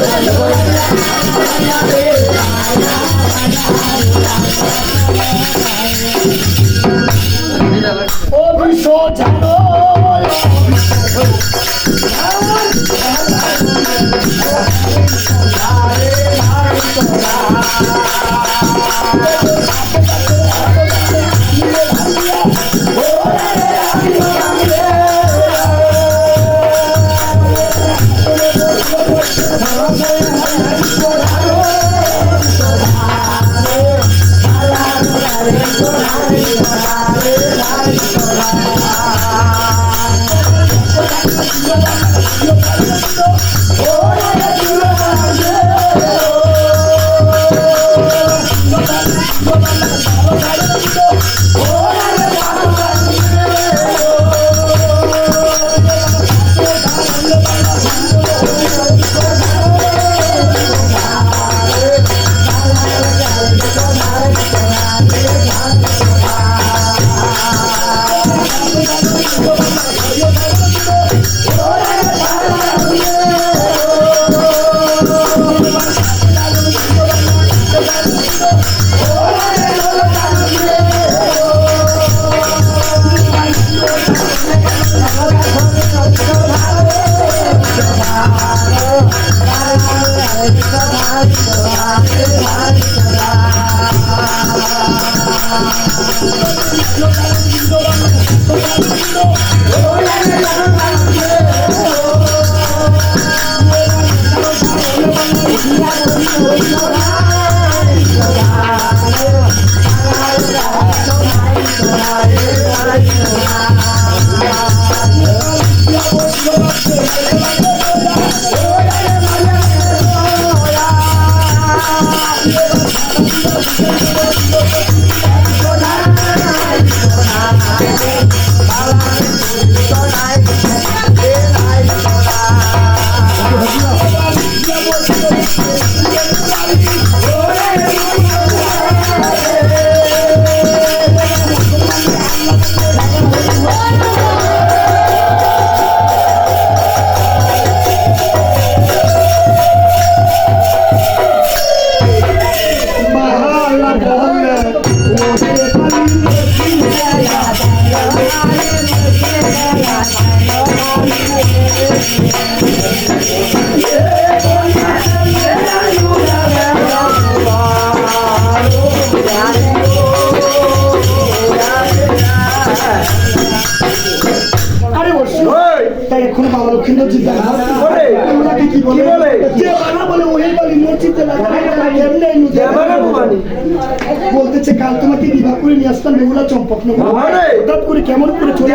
Thank you. করে নিয়ে আসতাম বেহুলা চম্পক হঠাৎ করে কেমন করে চলে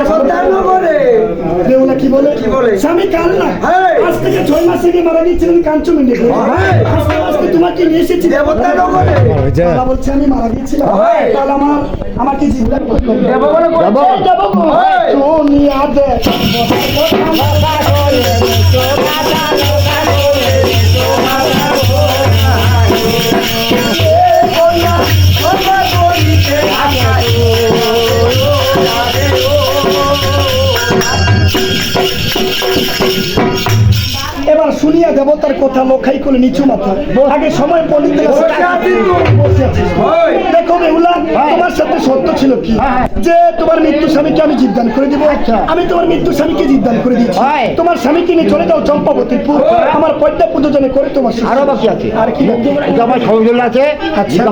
বেহুলা কি বলে কি বলে? স্বামী কাল না হ্যাঁ। আজ থেকে ছয় মাস আগে মারা গিয়েছিলেন কাঞ্চমেন্ডে হ্যাঁ। আস্তে আস্তে তোমাকে নিয়ে এসেছি বাবা বলছে আমি মারা গিয়েছিলাম হ্যাঁ। কাল আমার আমাকে জিজ্ঞাসা করতে দেবতার কথা লোখাই করে নিচু মাথা। আগে সময় পণ্ডিত। দেখো বেহুলা তোমার সাথে সত্য ছিল কি? যে তোমার মৃত্যু স্বামীকে আমি জিদ্দান করে দিব। আমি তোমার মৃত্যু স্বামীকে জিদ্দান করে দিচ্ছি। তোমার স্বামীকে নিয়ে চলে যাও আমার পদ্মা পুজো জনে করে তোমার আরও বাকি আছে। আর কি? আমার সৌজন্য আছে। আচ্ছা।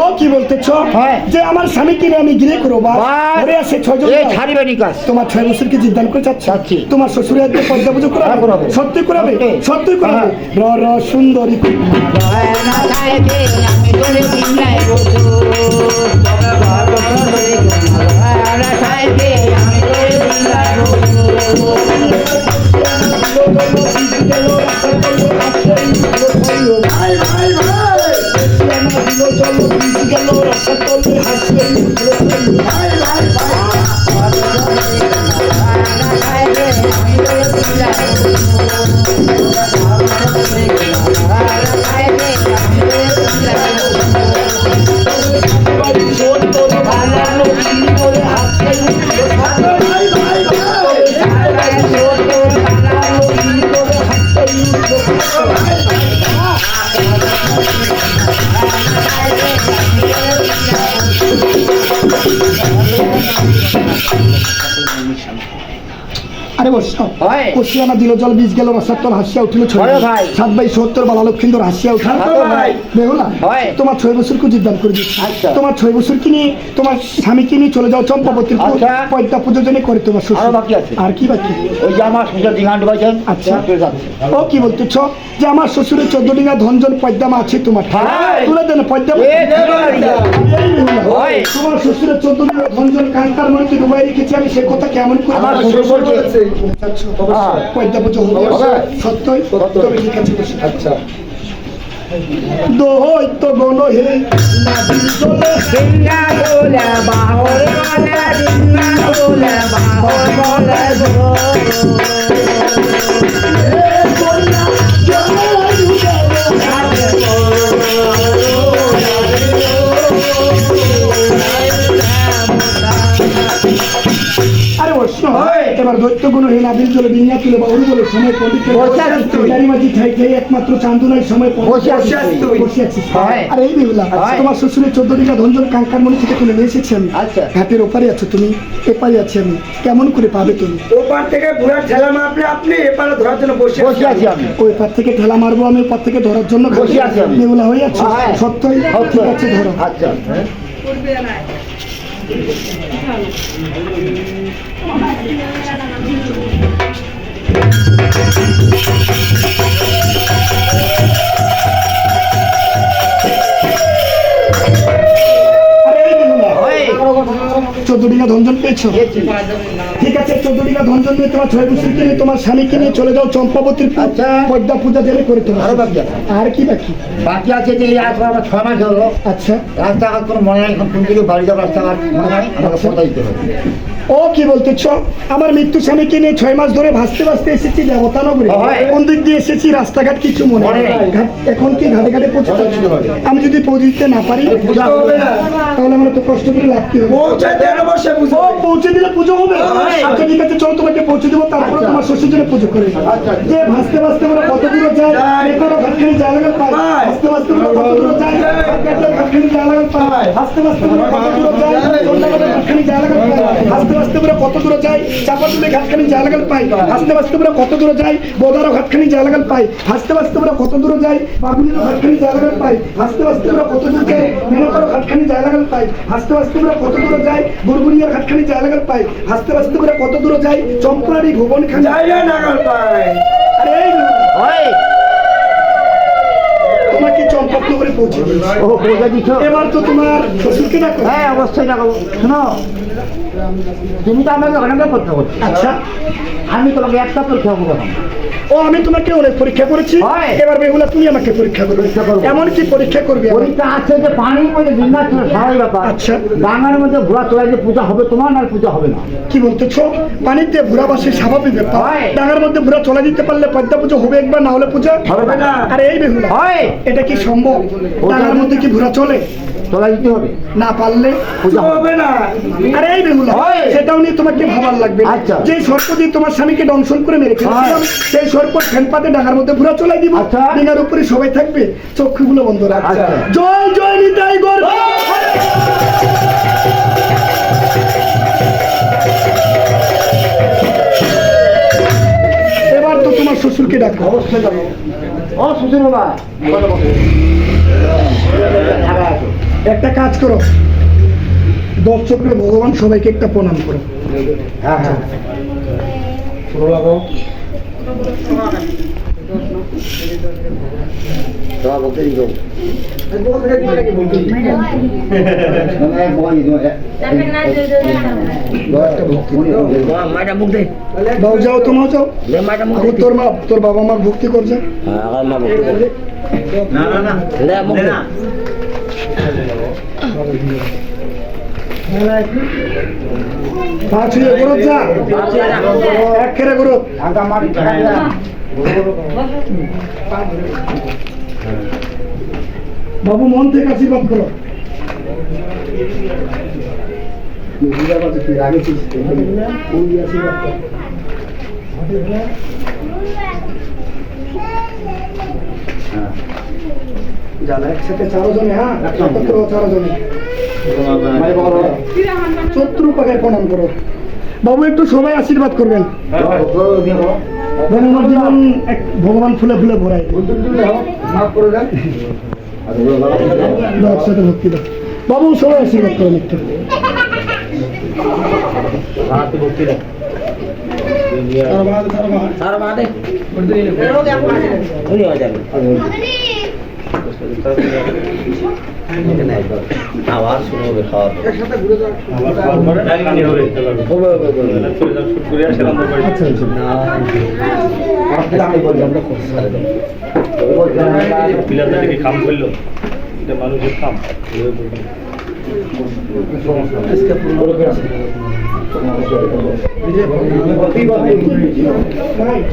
ও কি বলতেছ? হ্যাঁ। যে আমার স্বামীকে নিয়ে আমি গিরে করব বা। ঘরে আসে ছয়জন ছাড়িবে নি কাজ। তোমার ছয় বছরকে জিদ্দান করে চাচ্ছি। তোমার শ্বশুরের পদ্মা পুজো হ্যাঁ, করাবে। সত্যি করাবে? সত্যি। হ্যাঁ। র র সুন্দরী শান্তি আরে বস। কষিয়ানা দিল জল বীজ গেল তল হাসিয়া উঠিল ছয় ভাই। সাত বাই সত্তর বালা লক্ষিন্দর হাসিয়া ভাই। বেহুলা হয়। তোমার ছয় বছর কুজির দান করে দিচ্ছি আচ্ছা। তোমার ছয় বছর কি নিয়ে তোমার স্বামীকে নিয়ে চলে যাও চম্পাবতীর আচ্ছা। পয়দা পুজো জন্য করে তোমার শ্বশুর আরও কি বাকি ওই যে আমার ডুবাইছেন আচ্ছা। ও কি বলতেছ যে আমার শ্বশুরের চোদ্দ ডিঙা ধনজন পদ্মামা আছে তোমার। তুলে দেন হয়। তোমার শ্বশুরের চোদ্দ ডিঙা ধনজন কান্তার ডুবাই রেখেছি আমি সে কথা কেমন করে আমার শ্বশুর বলছে আচ্ছা। সত্যই তবে ঠিক আছে। আচ্ছা দৈত্য গণ হে নাবিল চলে ডিঙ্গা বলে বাহর বলে ডিঙ্গা বলে বাহর বলে এবার দৈত্য গুণ হে নাবিল চলে বিনিয়া তুলে বাউরি বলে সময় পণ্ডিত মাঝি খাই খাই একমাত্র চান্দুনাই সময় হয়। আরে এই বেহুলা। তোমার শ্বশুরের চোদ্দ ডিঙ্গা ধনজন কাঙ্কার মনে থেকে তুলে নিয়ে এসেছি আমি। আচ্ছা। ঘাটের ওপারে আছো তুমি এপারে আছি আমি। কেমন করে পাবে তুমি? ওপার থেকে ঘোড়ার ঠেলা মাপলে আপনি এপারে ধরার জন্য বসে বসে আছি আমি। ওই পার থেকে ঠেলা মারবো আমি ওপার থেকে ধরার জন্য বসে আছি আমি। বেহুলা হয়ে আছো। সত্যই ঠিক আছে ধরো। আচ্ছা। ওই চোদ্দ ডিঙ্গা ধনজন পেয়েছ? ঠিক আছে চোদ্দ ডিঙ্গা ধনজন নিয়ে তোমার ছয় বছরকে নিয়ে তোমার স্বামীকে নিয়ে চলে যাও চম্পাবতীর আচ্ছা। পদ্মা পূজা জেলে করে তোমার। আরও বাকি আর কি বাকি? বাকি আছে যে আজ আমার ছয় মাস হলো। আচ্ছা। রাস্তাঘাট কোনো মনে নাই এখন তুমি বাড়ি যাও রাস্তাঘাট মনে নাই আমাকে দিতে হবে। ও কি বলতেছ আমার মৃত্যু স্বামীকে নিয়ে ছয় মাস ধরে ভাসতে ভাসতে এসেছি দেবতানগরে কোন দিক দিয়ে এসেছি রাস্তাঘাট কিছু মনে এখন কি ঘাটে ঘাটে পৌঁছে পৌঁছে দিতে হবে। আমি যদি পৌঁছে দিতে না পারি। তাহলে আমার তো কষ্ট করে লাগতে হবে পৌঁছে দিলে পুজো হবে আচ্ছা ঠিক আছে চলো তোমাকে পৌঁছে দেবো তারপরে আচ্ছা। তোমার শ্বশুর জন্য পুজো করে আচ্ছা। যে ভাসতে ভাসতে আমরা কত দূরে যাই। এখানে ঘাটখানি জায়গা পাই। ভাসতে ভাসতে আমরা কত দূরে যাই। ঘাটখানি জায়গা পাই। ভাসতে ভাসতে আমরা কত দূরে যাই। ঘাটখানি জায়গা পাই ভাসতে আমরা কত দূরে যাই? চাপাতুলে ঘাটখানি জায়গা পাই। ভাসতে আমরা কত দূরে যাই? বোদারও ঘাটখানি জায়গা পাই। ভাসতে ভাসতে আমরা কত দূরে যাই? বাগুলিরও ঘাটখানি জায়গা পাই। ভাসতে ভাসতে আমরা কত দূরে যাই? মেনকারও ঘাটখানি জায়গা পাই। ভাসতে ভাসতে আমরা কত দূরে যাই? গুড়গুড়িয়ার ঘাটখানি জায়গা পাই। ভাসতে আমরা কত দূরে যাই? চম্পারি ভুবন খান যাইয়া নাগাল পায় আরে তোমাকে চম্পক করে পৌঁছে ও দিচ্ছ এবার তো তোমার শ্বশুরকে ডাকো। হ্যাঁ অবশ্যই দেখাবো শোনো তুমি তো আমাকে অনেক পরীক্ষা করছ। আচ্ছা। আমি তোমাকে একটা পরীক্ষা করব ও আমি তোমাকে অনেক পরীক্ষা করেছি। এবার বেহুলা তুমি আমাকে পরীক্ষা করবে। এমন কি পরীক্ষা করবে পরীক্ষা আছে যে পানির মধ্যে ডিঙ্গা ছিল স্বাভাবিক ব্যাপার। আচ্ছা। ডাঙার মধ্যে ঘোড়া চলে যে পূজা হবে তোমার না পূজা হবে না। কি বলতেছো? পানিতে ভুরা বাসে স্বাভাবিক ব্যাপার। ডাঙার মধ্যে ভুরা চলে দিতে পারলে পদ্মা পুজো হবে একবার না হলে পূজা হবে না। আরে এই বেহুলা হয়। এটা কি সম্ভব? ডাঙার মধ্যে কি ভুরা চলে? চলে দিতে হবে? না পারলে হবে। না। আরে এই বেহুলা হয়। সেটাও নিয়ে তোমাকে ভাবার লাগবে আচ্ছা। যে সর্প দিয়ে তোমার স্বামীকে দংশন করে মেরে ফেলেছিলাম সেই সর্প ফ্যানপাতে ডাঙার মধ্যে ভুরা চলে দিব। আচ্ছা। ডিঙার উপরে সবাই থাকবে চক্ষুগুলো বন্ধ রাখ। আচ্ছা। জয় জয় নিতাই গর এবার তো তোমার শ্বশুরকে ডাকো। অবশ্যই ও সুশীল বাবা। একটা কাজ করো। দর্শকরা ভগবান সবাইকে একটা প্রণাম করো। হ্যাঁ হ্যাঁ। তোমার যাও তোমাও যাও। তোর মা তোর বাবা মার ভক্তি করছে আগা মা মুখ দে না না না। এক আগা বাবু মন থেকে আশীর্বাদ করো কর। জানা একসাথে চারো জনে হ্যাঁ একত্র চারো জনে শত্রু পাকে প্রণাম করো বাবু একটু সবাই আশীর্বাদ করবেন আমার জীবন এক ভগবান ফুলে ফুলে ভরায় দাও, একসাথে ভক্তি দাও বাবু সবাই আশীর্বাদ করেন একটু সারা বাদে হয়ে যাবে আবার শুনে হবে খাওয়া খাম করল এটা মানুষের Right.